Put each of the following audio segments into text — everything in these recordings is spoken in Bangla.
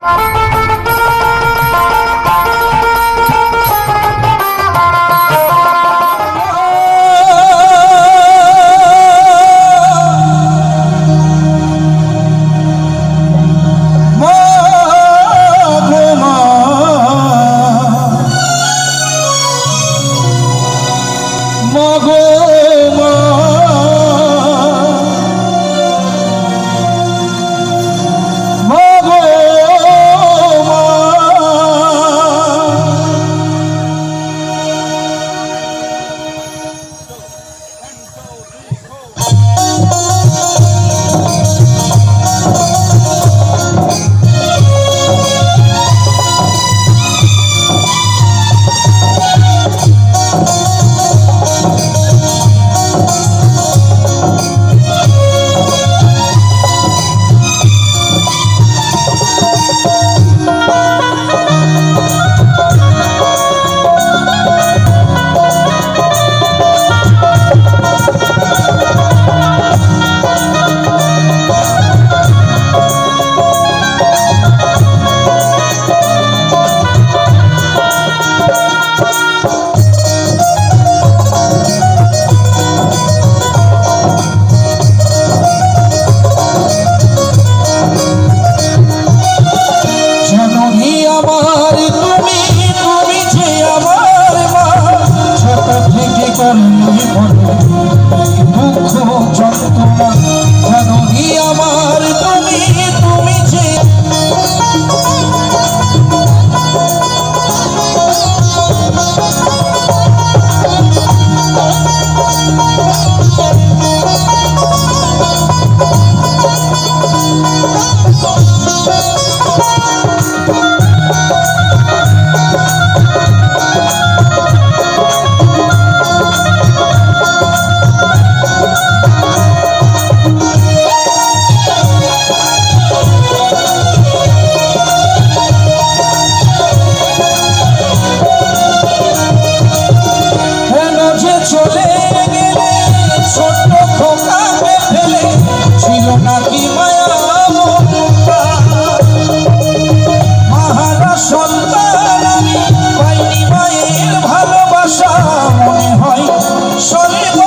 you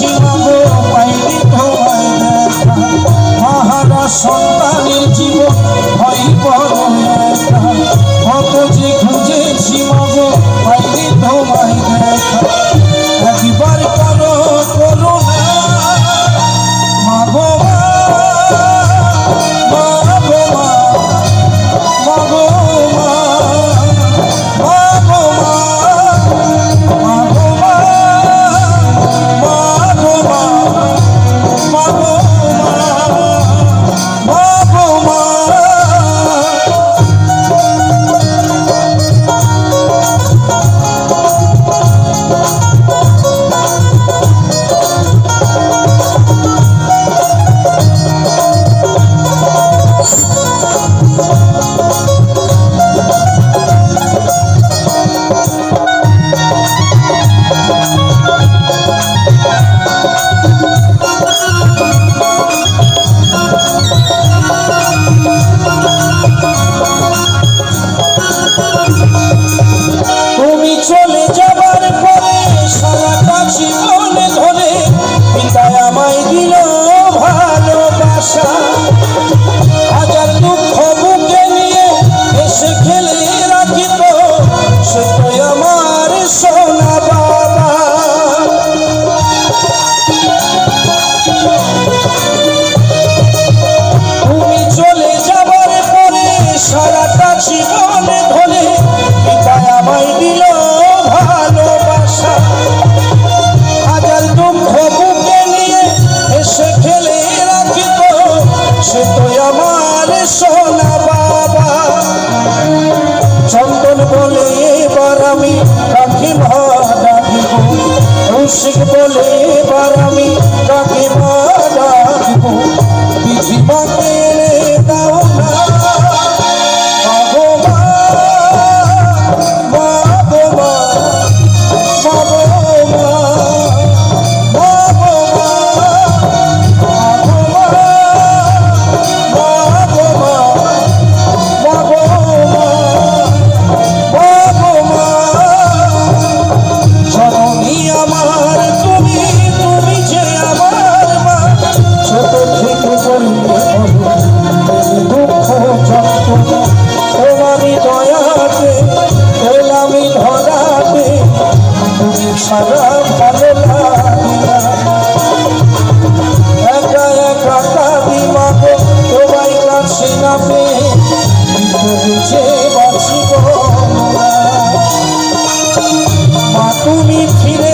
You. আমি রাখিব রাখিব। রসিক বলে আমি ফিরে